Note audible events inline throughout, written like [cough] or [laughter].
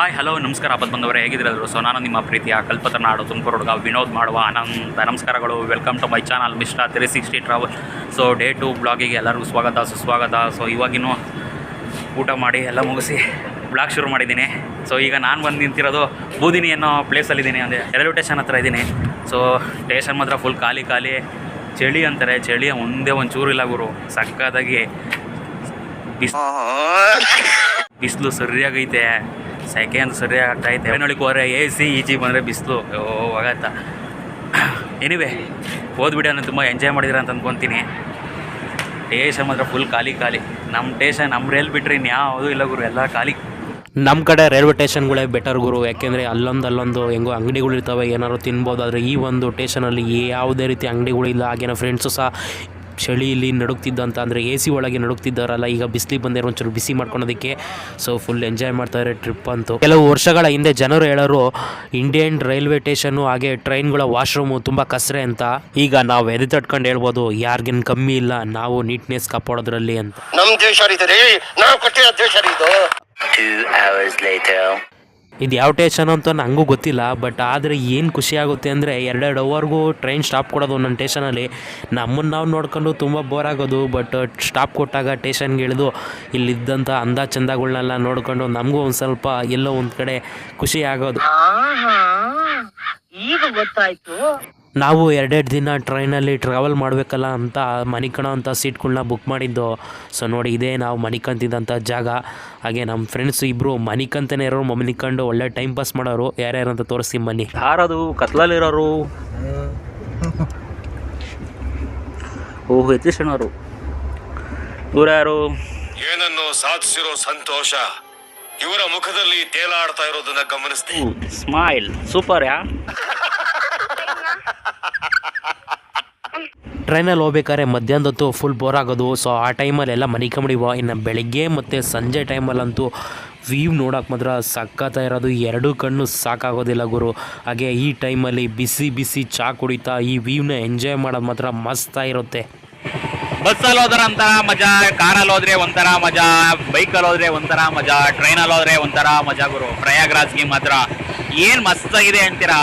Hi hello ನಮಸ್ಕಾರ ಹಬ್ಬದ ಬಂದವರೇ ಹೇಗಿದ್ದರು ಸೊ ನಾನು ನಿಮ್ಮ ಪ್ರೀತಿಯ ಕಲ್ಪತ ನಾಡು ತುಮಕೂರು ಹುಡುಗ ವಿನೋದ್ ಮಾಡುವ ಅನಂತ. ನಮಸ್ಕಾರಗಳು welcome to my channel Mishra three sixty travel so day two ಬ್ಲಾಗಿಗೆ ಎಲ್ಲರಿಗೂ ಸ್ವಾಗತ ಸುಸ್ವಾಗತ. ಸೊ ಇವಾಗಿನೂ ಊಟ ಮಾಡಿ ಎಲ್ಲ ಮುಗಿಸಿ ಬ್ಲಾಗ್ ಶುರು ಮಾಡಿದ್ದೀನಿ. ಸೊ ಈಗ ನಾನು ಬಂದು ನಿಂತಿರೋದು ಬೂದಿನಿ ಅನ್ನೋ ಪ್ಲೇಸಲ್ಲಿದ್ದೀನಿ ಅಂದರೆ ರೈಲ್ವೆ ಸ್ಟೇಷನ್ ಹತ್ರ ಇದ್ದೀನಿ. ಸೊ ಸ್ಟೇಷನ್ ಮಾತ್ರ ಫುಲ್ ಖಾಲಿ ಖಾಲಿ. ಚಳಿ ಅಂತಾರೆ ಚಳಿ ಒಂದೇ ಒಂದು ಇಲ್ಲ ಗುರು. ಸಕ್ಕದಾಗಿ ಬಿಸ್ [laughs] ಬಿಸಿಲು ಸರಿಯಾಗೈತೆ. ಸೆಕೆ ಅಂತ ಆಗ್ತಾಯಿದೆ ಆಗ್ತೈತೆ ಏನೊಳಗೆ ಹೋದ್ರೆ ಎ ಸಿ ಈಜಿ ಬಂದರೆ ಬಿಸಿಲು. ಹೋಗತ್ತ ಎನಿವೆ ಹೋದ್ಬಿಡಿ ನಾನು ತುಂಬ ಎಂಜಾಯ್ ಮಾಡಿದಿರ ಅಂತ ಅಂದ್ಕೊತೀನಿ ಟೇಷನ್ ಮಾತ್ರ ಫುಲ್ ಖಾಲಿ ಖಾಲಿ. ನಮ್ಮ ಟೇಷನ್ ನಮ್ಮ ರೈಲ್ ಬಿಟ್ಟರೆ ಇನ್ಯಾವುದೂ ಇಲ್ಲ ಗುರು, ಎಲ್ಲ ಖಾಲಿ. ನಮ್ಮ ಕಡೆ ರೈಲ್ವೆ ಟೇಷನ್ಗಳೇ ಬೆಟರ್ ಗುರು. ಯಾಕೆಂದರೆ ಅಲ್ಲೊಂದು ಅಲ್ಲೊಂದು ಹೆಂಗೋ ಅಂಗಡಿಗಳು ಇರ್ತವೆ ಏನಾದ್ರು ತಿನ್ಬೋದು ಆದರೆ ಈ ಒಂದು ಟೇಷನಲ್ಲಿ ಯಾವುದೇ ರೀತಿ ಅಂಗಡಿಗಳಿಲ್ಲ. ಹಾಗೇನೋ ಫ್ರೆಂಡ್ಸು ಸಹ ಚಳಿಯಲ್ಲಿ ನಡುಗ್ತಿದ್ದಂತ ಅಂದರೆ ಎ ಸಿ ಒಳಗೆ ನಡುಗ್ತಿದ್ದಾರಲ್ಲ ಈಗ ಬಿಸಿಲಿಗೆ ಬಂದಿರೋ ಒಂಚೂರು ಬಿಸಿ ಮಾಡ್ಕೊಳೋದಕ್ಕೆ. ಸೊ ಫುಲ್ ಎಂಜಾಯ್ ಮಾಡ್ತಾರೆ ಟ್ರಿಪ್ ಅಂತೂ. ಕೆಲವು ವರ್ಷಗಳ ಹಿಂದೆ ಜನರು ಹೇಳೋರು ಇಂಡಿಯನ್ ರೈಲ್ವೆ ಸ್ಟೇಷನ್ನು ಹಾಗೆ ಟ್ರೈನ್ಗಳ ವಾಶ್ರೂಮು ತುಂಬ ಕಸರೆ ಅಂತ. ಈಗ ನಾವು ಎದೆ ತಟ್ಕೊಂಡು ಹೇಳ್ಬೋದು ಯಾರಿಗೇನು ಕಮ್ಮಿ ಇಲ್ಲ ನಾವು ನೀಟ್ನೆಸ್ ಕಾಪಾಡೋದ್ರಲ್ಲಿ ಅಂತ. ನಮ್ಮ ದೇಶ ರೀ ನಾವು ಕಟ್ಟಿರೋ ದೇಶ ರೀ ಇದು. Two hours later. ಇದು ಯಾವ ಟೇಷನ್ ಅಂತ ನನಗೂ ಗೊತ್ತಿಲ್ಲ, ಬಟ್ ಆದರೆ ಏನು ಖುಷಿ ಆಗುತ್ತೆ ಅಂದರೆ ಎರಡೆರಡು ಅವರ್ಗೂ ಟ್ರೈನ್ ಸ್ಟಾಪ್ ಕೊಡೋದು ಒಂದೊಂದು ಟೇಷನಲ್ಲಿ ನಮ್ಮನ್ನು ನಾವು ನೋಡ್ಕೊಂಡು ತುಂಬ ಬೋರ್ ಆಗೋದು ಬಟ್ ಸ್ಟಾಪ್ ಕೊಟ್ಟಾಗ ಟೇಷನ್ಗೆ ಇಳಿದು ಇಲ್ಲಿದ್ದಂಥ ಅಂದ ಚಂದಗಳನ್ನೆಲ್ಲ ನೋಡಿಕೊಂಡು ನಮಗೂ ಒಂದು ಸ್ವಲ್ಪ ಎಲ್ಲೋ ಒಂದು ಕಡೆ ಖುಷಿ ಆಗೋದು. ಈಗ ಗೊತ್ತಾಯ್ತು. ನಾವು ಎರಡೆರಡು ದಿನ ಟ್ರೈನಲ್ಲಿ ಟ್ರಾವೆಲ್ ಮಾಡಬೇಕಲ್ಲ ಅಂತ ಮನಿಕಣ ಅಂತ ಸೀಟ್ಗಳನ್ನ ಬುಕ್ ಮಾಡಿದ್ದು. ಸೊ ನೋಡಿ ಇದೇ ನಾವು ಮನಿಕಂತಿದ್ದಂಥ ಜಾಗ. ಹಾಗೆ ನಮ್ಮ ಫ್ರೆಂಡ್ಸ್ ಇಬ್ಬರು ಮನಿಕಂತನೇ ಇರೋರು ಮನಿಕಂಡು ಒಳ್ಳೆ ಟೈಮ್ ಪಾಸ್ ಮಾಡೋರು. ಯಾರ್ಯಾರು ಅಂತ ತೋರಿಸ್ತೀನಿ ಬನ್ನಿ. ಯಾರದು? ಕತ್ಲಲ್ಲಿರೋರು? ಓಹ್ ಯತೀಶಣ್ಣವರು. ಇವ್ರು ಯಾರು? ಏನನ್ನು ಸಾಧಿಸಿರೋ ಸಂತೋಷ ಇವರ ಮುಖದಲ್ಲಿ ತೇಲಾಡ್ತಾ ಇರೋದನ್ನ ಗಮನಿಸ್ತೀನಿ. Smile super yeah? ಟ್ರೈನಲ್ಲಿ ಹೋಗ್ಬೇಕಾದ್ರೆ ಮಧ್ಯಾಹ್ನದೊತ್ತು ಫುಲ್ ಬೋರ್ ಆಗೋದು. ಸೊ ಆ ಟೈಮಲ್ಲೆಲ್ಲ ಮನಿಕಂಬಿಡಿವ ಇನ್ನು ಬೆಳಿಗ್ಗೆ ಮತ್ತು ಸಂಜೆ ಟೈಮಲ್ಲಂತೂ ವ್ಯೂ ನೋಡೋಕೆ ಮಾತ್ರ ಸಖತ್ತ ಇರೋದು. ಎರಡೂ ಕಣ್ಣು ಸಾಕಾಗೋದಿಲ್ಲ ಗುರು. ಹಾಗೆ ಈ ಟೈಮಲ್ಲಿ ಬಿಸಿ ಬಿಸಿ ಚಾ ಕುಡಿತಾ ಈ ವ್ಯೂನ ಎಂಜಾಯ್ ಮಾಡೋದು ಮಾತ್ರ ಮಸ್ತಾಗಿರುತ್ತೆ ಬಸ್ಸಲ್ಲಿ ಹೋದ್ರೆ ಒಂಥರ ಮಜಾ ಕಾರಲ್ಲಿ ಹೋದ್ರೆ ಒಂಥರ ಮಜಾ ಬೈಕಲ್ಲಿ ಹೋದ್ರೆ ಒಂಥರ ಮಜಾ ಟ್ರೈನಲ್ಲಿ ಹೋದ್ರೆ ಒಂಥರ ಮಜಾ ಗುರು. ಪ್ರಯಾಗ್ರಾಜ್ಗೆ ಮಾತ್ರ. ಏನು ಮಸ್ತಾಗಿದೆ ಅಂತೀರಾ?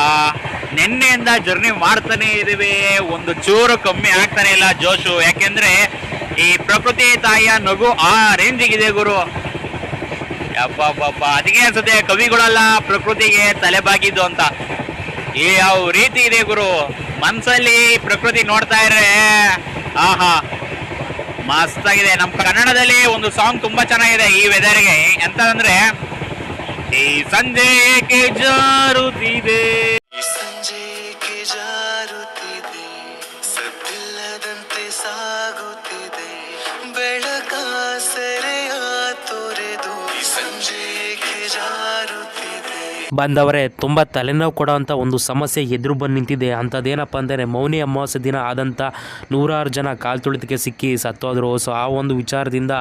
ನಿನ್ನೆಯಿಂದ ಜರ್ನಿ ಮಾಡ್ತಾನೆ ಇದೀವಿ ಒಂದು ಚೂರು ಕಮ್ಮಿ ಆಗ್ತಾನೆ ಇಲ್ಲ ಜೋಶು. ಯಾಕೆಂದ್ರೆ ಈ ಪ್ರಕೃತಿ ತಾಯಿಯ ನಗು ಆ ರೇಂಜಿಗಿದೆ ಗುರು. ಅಪ್ಪ ಅದಕ್ಕೆ ಅನ್ಸುತ್ತೆ ಕವಿಗಳೆಲ್ಲ ಪ್ರಕೃತಿಗೆ ತಲೆಬಾಗಿದ್ದು ಅಂತ. ಈ ಯಾವ ರೀತಿ ಇದೆ ಗುರು? ಮನ್ಸಲ್ಲಿ ಪ್ರಕೃತಿ ನೋಡ್ತಾ ಇದ್ರೆ, ಆಹಾ. ಮಸ್ತಾಗಿದೆ. ನಮ್ಮ ಕನ್ನಡದಲ್ಲಿ ಒಂದು ಸಾಂಗ್ ತುಂಬಾ ಚೆನ್ನಾಗಿದೆ ಈ ವೆದರ್ಗೆ ಎಂತಂದ್ರೆ, ಈ ಸಂಜೆ ಜಾರುತ್ತಿದೆ. ಈ ಬಂದವರೇ, ತುಂಬ ತಲೆನೋವು ಕೊಡೋವಂಥ ಒಂದು ಸಮಸ್ಯೆ ಎದುರು ಬಂದು ನಿಂತಿದೆ. ಅಂಥದ್ದೇನಪ್ಪ ಅಂದರೆ, ಮೌನಿ ಅಮಾವಾಸ್ಯೆ ದಿನ ಆದಂಥ ನೂರಾರು ಜನ ಕಾಲು ತುಳಿತಕ್ಕೆ ಸಿಕ್ಕಿ ಸತ್ತೋದ್ರು. ಸೊ ಆ ಒಂದು ವಿಚಾರದಿಂದ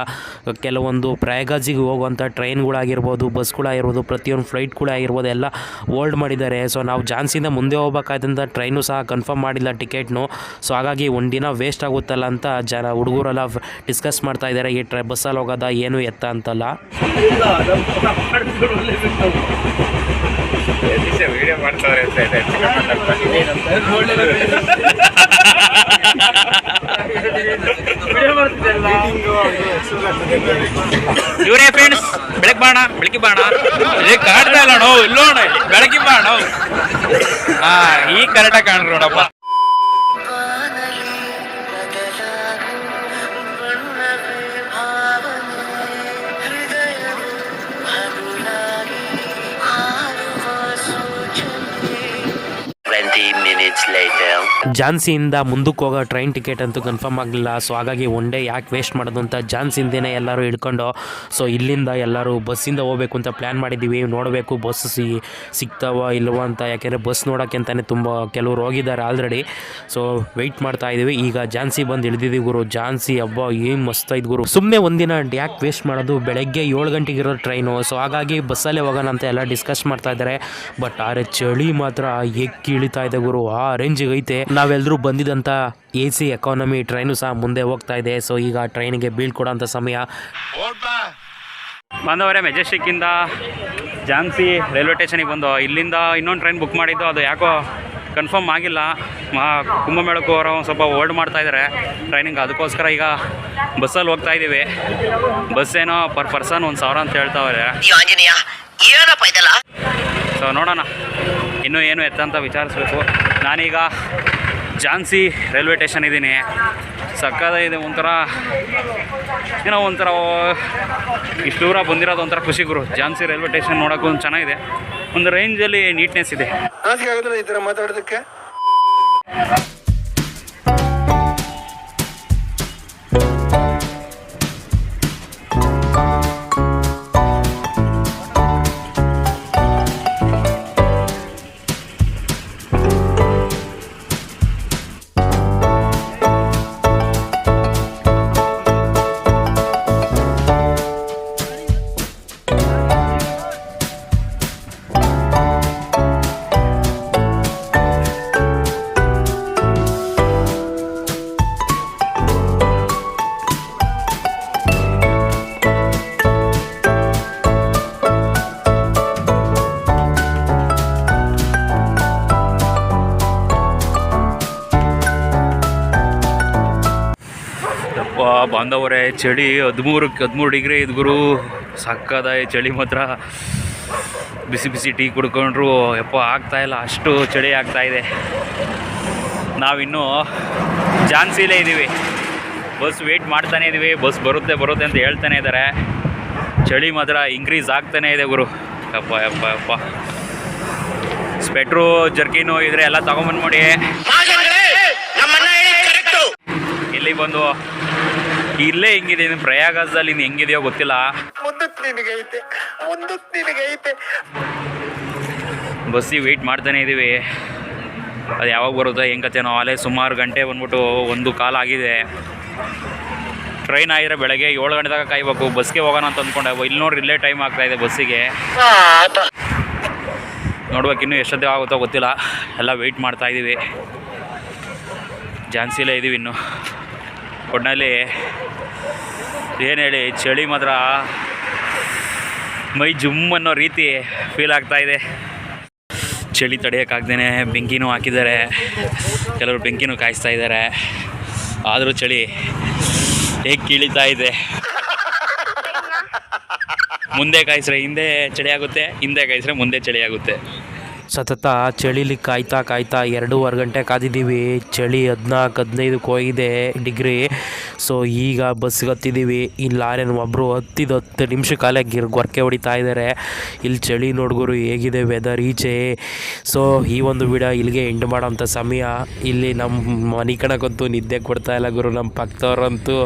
ಕೆಲವೊಂದು ಪ್ರಯಾಗಾಜಿಗೆ ಹೋಗುವಂಥ ಟ್ರೈನ್ಗಳಾಗಿರ್ಬೋದು ಬಸ್ಗಳಾಗಿರ್ಬೋದು ಪ್ರತಿಯೊಂದು ಫ್ಲೈಟ್ಗಳಾಗಿರ್ಬೋದು ಎಲ್ಲ ಹೋಲ್ಡ್ ಮಾಡಿದ್ದಾರೆ. ಸೊ ನಾವು ಜಾನ್ಸಿಯಿಂದ ಮುಂದೆ ಹೋಗ್ಬೇಕಾದಂಥ ಟ್ರೈನು ಸಹ ಕನ್ಫರ್ಮ್ ಮಾಡಿಲ್ಲ ಟಿಕೆಟ್ನು ಸೊ ಹಾಗಾಗಿ ಒಂದು ದಿನ ವೇಸ್ಟ್ ಆಗುತ್ತಲ್ಲ ಅಂತ ಜನ ಹುಡುಗರೆಲ್ಲ ಡಿಸ್ಕಸ್ ಮಾಡ್ತಾ ಇದ್ದಾರೆ. ಈ ಟ್ರೈ, ಬಸ್ಸಲ್ಲಿ ಹೋಗೋದ, ಏನು ಎತ್ತ ಅಂತಲ್ಲ. ಇವರೇ ಫ್ರೆಂಡ್ಸ್ ಬಾಣ ಬೆಳಗ್ಗೆ ಬಾಣ. ಕಾಣ್ತಾ ಇಲ್ಲ ನೋವು ಇಲ್ಲೋಣ ಬೆಳಗ್ಗೆ ಬಾಣ. ಹಾ ಈ ಕರೆಕ್ಟಾಗಿ ಕಾಣ್ರಿ ನೋಡಪ್ಪ. ಜಾನ್ಸಿಯಿಂದ ಮುಂದಕ್ಕೆ ಹೋಗೋ ಟ್ರೈನ್ ಟಿಕೆಟ್ ಅಂತೂ ಕನ್ಫರ್ಮ್ ಆಗಲಿಲ್ಲ. ಸೊ ಹಾಗಾಗಿ ಒನ್ ಡೇ ಯಾಕೆ ವೇಸ್ಟ್ ಮಾಡೋದು ಅಂತ ಜಾನ್ಸಿಂದೇನೆ ಎಲ್ಲರೂ ಹಿಡ್ಕೊಂಡು ಸೊ ಇಲ್ಲಿಂದ ಎಲ್ಲರೂ ಬಸ್ಸಿಂದ ಹೋಗ್ಬೇಕು ಅಂತ ಪ್ಲ್ಯಾನ್ ಮಾಡಿದ್ದೀವಿ. ನೋಡಬೇಕು ಬಸ್ ಸಿ, ಸಿಗ್ತಾವ ಇಲ್ಲವ ಅಂತ. ಯಾಕೆಂದರೆ ಬಸ್ ನೋಡೋಕ್ಕೆ ಅಂತಲೇ ತುಂಬ ಕೆಲವರು ಹೋಗಿದ್ದಾರೆ ಆಲ್ರೆಡಿ ಸೊ ವೆಯ್ಟ್ ಮಾಡ್ತಾ ಇದ್ದೀವಿ. ಈಗ ಜಾನ್ಸಿ ಬಂದು ಇಳಿದಿದ್ದೀವಿ ಗುರು. ಜಾನ್ಸಿ ಹಬ್ಬ ಏನು ಮಸ್ತ್ ಆಯ್ತು ಗುರು. ಸುಮ್ಮನೆ ಒಂದಿನ ಯಾಕೆ ವೇಸ್ಟ್ ಮಾಡೋದು? ಬೆಳಗ್ಗೆ ಏಳು ಗಂಟೆಗೆ ಇರೋ ಟ್ರೈನು ಸೊ ಹಾಗಾಗಿ ಬಸ್ಸಲ್ಲೇ ಹೋಗೋಣ ಅಂತ ಎಲ್ಲ ಡಿಸ್ಕಸ್ ಮಾಡ್ತಾ ಇದ್ದಾರೆ. ಬಟ್ ಆರೆ ಚಳಿ ಮಾತ್ರ ಎಕ್ಕಿ ಇಳಿತಾ ಇದೆ ಗುರು. ಆ ರೇಂಜಿಗೆ ಐತೆ ನಾವೆಲ್ಲರೂ ಬಂದಿದ್ದಂಥ ಎ ಸಿ ಎಕಾನಮಿ ಟ್ರೈನು ಸಹ ಮುಂದೆ ಹೋಗ್ತಾ ಇದೆ. ಸೊ ಈಗ ಟ್ರೈನಿಗೆ ಬೀಳ್ಕೊಡೋಂಥ ಸಮಯ. ಬಂದವರೇ ಮೆಜೆಸ್ಟಿಕ್ಕಿಂದ ಝಾನ್ಸಿ ರೈಲ್ವೆ ಸ್ಟೇಷನಿಗೆ ಬಂದು. ಇಲ್ಲಿಂದ ಇನ್ನೊಂದು ಟ್ರೈನ್ ಬುಕ್ ಮಾಡಿದ್ದು ಅದು ಯಾಕೋ ಕನ್ಫರ್ಮ್ ಆಗಿಲ್ಲ. ಮಾ ಕುಂಭಮೇಳಕ್ಕೂ ಅವರು ಒಂದು ಸ್ವಲ್ಪ ಹೋಲ್ಡ್ ಮಾಡ್ತಾ ಇದ್ದಾರೆ ಟ್ರೈನಿಂಗ್ ಅದಕ್ಕೋಸ್ಕರ ಈಗ ಬಸ್ಸಲ್ಲಿ ಹೋಗ್ತಾ ಇದ್ದೀವಿ ಬಸ್ ಏನೋ ಪರ್ ಪರ್ಸನ್ ಒಂದು ಸಾವಿರ ಅಂತ ಹೇಳ್ತಾವ್ರೆ. ಸೊ ನೋಡೋಣ. ಇನ್ನೂ ಏನು ಎತ್ತ ಅಂತ ವಿಚಾರಿಸ್ಬೇಕು. ನಾನೀಗ ಝಾನ್ಸಿ ರೈಲ್ವೆ ಸ್ಟೇಷನ್ ಇದ್ದೀನಿ. ಸಕ್ಕದ ಇದೆ ಒಂಥರ, ಏನೋ ಒಂಥರ ಇಷ್ಟು ದೂರ ಬಂದಿರೋದು ಒಂಥರ ಖುಷಿ ಗುರು. ಝಾನ್ಸಿ ರೈಲ್ವೆ ಸ್ಟೇಷನ್ ನೋಡೋಕ್ಕೂ ಒಂದು ಚೆನ್ನಾಗಿದೆ. ಒಂದು ರೇಂಜಲ್ಲಿ ನೀಟ್ನೆಸ್ ಇದೆ. ಈ ಥರ ಮಾತಾಡೋದಕ್ಕೆ? ಬಾಂಧವರೇ ಚಳಿ ಹದಿಮೂರಕ್ಕೆ ಹದಿಮೂರು ಡಿಗ್ರಿ ಇದ್ ಗುರು. ಸಕ್ಕದ ಚಳಿ ಮಾತ್ರ. ಬಿಸಿ ಬಿಸಿ ಟೀ ಕುಡ್ಕೊಂಡ್ರು. ಯಪ್ಪ ಆಗ್ತಾ ಇಲ್ಲ. ಅಷ್ಟು ಚಳಿ ಆಗ್ತಾಯಿದೆ ಇದೆ. ನಾವಿನ್ನೂ ಝಾನ್ಸಿಲೇ ಇದ್ದೀವಿ ಬಸ್ ವೆಯ್ಟ್ ಮಾಡ್ತಾನೇ ಇದ್ದೀವಿ ಬಸ್ ಬರುತ್ತೆ ಬರುತ್ತೆ ಅಂತ ಹೇಳ್ತಾನೆ ಇದ್ದಾರೆ ಚಳಿ ಮಾತ್ರ ಇನ್ಕ್ರೀಸ್ ಆಗ್ತಾನೇ ಇದೆ ಗುರು. ಯಪ್ಪ ಯಪ್ಪ ಯಪ್ಪ. ಸ್ವೆಟ್ರು ಜರ್ಕಿನು ಇದ್ರೆ ಎಲ್ಲ ತಗೊಂಬಂದು ನೋಡಿ ಇಲ್ಲಿ ಬಂದು ಇಲ್ಲೇ ಹೆಂಗಿದೆ? ಇನ್ನು ಪ್ರಯಾಗದಲ್ಲಿ ಇನ್ನು ಹೆಂಗಿದೆಯೋ ಗೊತ್ತಿಲ್ಲ. ಮುಂದಕ್ಕೆ ನಿನಗೈತೆ ನಿನಗೈತೆ. ಬಸ್ಸಿಗೆ ವೆಯ್ಟ್ ಮಾಡ್ತಾನೆ ಇದ್ದೀವಿ ಅದು ಯಾವಾಗ ಬರುತ್ತೋ ಹೆಂಗೆ ಕತೆನೋ ಅಲ್ಲೇ ಸುಮಾರು ಗಂಟೆ ಬಂದ್ಬಿಟ್ಟು ಒಂದು ಕಾಲ ಆಗಿದೆ. ಟ್ರೈನ್ ಆಗಿದ್ರೆ ಬೆಳಗ್ಗೆ ಏಳು ಗಂಟೆದಾಗ ಕಾಯ್ಬೇಕು. ಬಸ್ಗೆ ಹೋಗೋಣ ಅಂತ ಅಂದ್ಕೊಂಡೆ. ಇಲ್ಲಿ ನೋಡ್ರಿ ಇಲ್ಲೇ ಟೈಮ್ ಆಗ್ತಾ ಇದೆ ಬಸ್ಸಿಗೆ. ನೋಡ್ಬೇಕು ಇನ್ನೂ ಎಷ್ಟೊತ್ತಿಗೆ ಆಗುತ್ತೋ ಗೊತ್ತಿಲ್ಲ. ಎಲ್ಲ ವೆಯ್ಟ್ ಮಾಡ್ತಾ ಇದ್ದೀವಿ ಝಾನ್ಸಿಲೇ ಇದ್ದೀವಿ ಇನ್ನು. ಒಟ್ಟಿನಲ್ಲಿ ಏನು ಹೇಳಿ, ಚಳಿ ಮಾತ್ರ. ಮೈ ಜುಮ್ ಅನ್ನೋ ರೀತಿ ಫೀಲ್ ಆಗ್ತಾ ಇದೆ. ಚಳಿ ತಡೆಯೋಕ್ಕಾಗ್ದೇ ಬೆಂಕಿನೂ ಹಾಕಿದ್ದಾರೆ. ಕೆಲವರು ಬೆಂಕಿನೂ ಕಾಯಿಸ್ತಾ ಇದ್ದಾರೆ. ಆದರೂ ಚಳಿ ಹೇಗೆ ಕೀಳಿತಾ ಇದೆ. ಮುಂದೆ ಕಾಯಿಸ್ರೆ ಹಿಂದೆ ಚಳಿ ಆಗುತ್ತೆ, ಹಿಂದೆ ಕಾಯಿಸ್ರೆ ಮುಂದೆ ಚಳಿ ಆಗುತ್ತೆ. ಸತತ ಚಳಿಲಿ ಕಾಯ್ತಾ ಕಾಯ್ತಾ ಎರಡೂವರೆ ಗಂಟೆ ಕಾದಿದ್ದೀವಿ. ಚಳಿ ಹದಿನಾಲ್ಕು ಹದಿನೈದಕ್ಕೆ ಹೋಗಿದೆ ಡಿಗ್ರಿ. ಸೊ ಈಗ ಬಸ್ಸಿಗೆ ಹತ್ತಿದ್ದೀವಿ. ಇಲ್ಲಿ ಲಾರಿನ ಒಬ್ಬರು ಹತ್ತಿದ ಹತ್ತು ನಿಮಿಷ ಕಾಲ ಗಿರ್ ಗೊರಕೆ ಹೊಡಿತಾ ಇದ್ದಾರೆ ಇಲ್ಲಿ ಚಳಿ ನೋಡ್ಗುರು ಹೇಗಿದೆ ವೆದರ್ ಈಚೆ. ಸೊ ಈ ಒಂದು ವಿಡಿಯೋ ಇಲ್ಲಿಗೆ ಎಂಡ್ ಮಾಡೋಂಥ ಸಮಯ. ಇಲ್ಲಿ ನಮ್ಮ ಮನೆ ಕಣಕ್ಕಂತೂ ನಿದ್ದೆ ಕೊಡ್ತಾ ಇಲ್ಲ ಗುರು. ನಮ್ಮ ಪಕ್ಕದವ್ರಂತೂ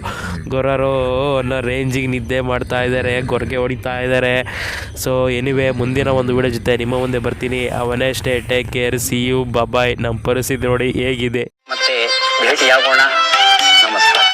ಗೊರರು ಅನ್ನೋ ರೇಂಜಿಗೆ ನಿದ್ದೆ ಮಾಡ್ತಾ ಇದ್ದಾರೆ ಗೊರಕೆ ಹೊಡಿತಾ ಇದ್ದಾರೆ ಸೊ ಎನಿವೆ ಮುಂದಿನ ಒಂದು ವಿಡಿಯೋ ಜೊತೆ ನಿಮ್ಮ ಮುಂದೆ ಬರ್ತೀನಿ. ಅವನೇ stay take care see you bye-bye ನಮ್ಮ ಪರಿಸ್ಥಿತಿ ನೋಡಿ ಹೇಗಿದೆ. ಮತ್ತೆ ಭೇಟಿಯಾಗೋಣ.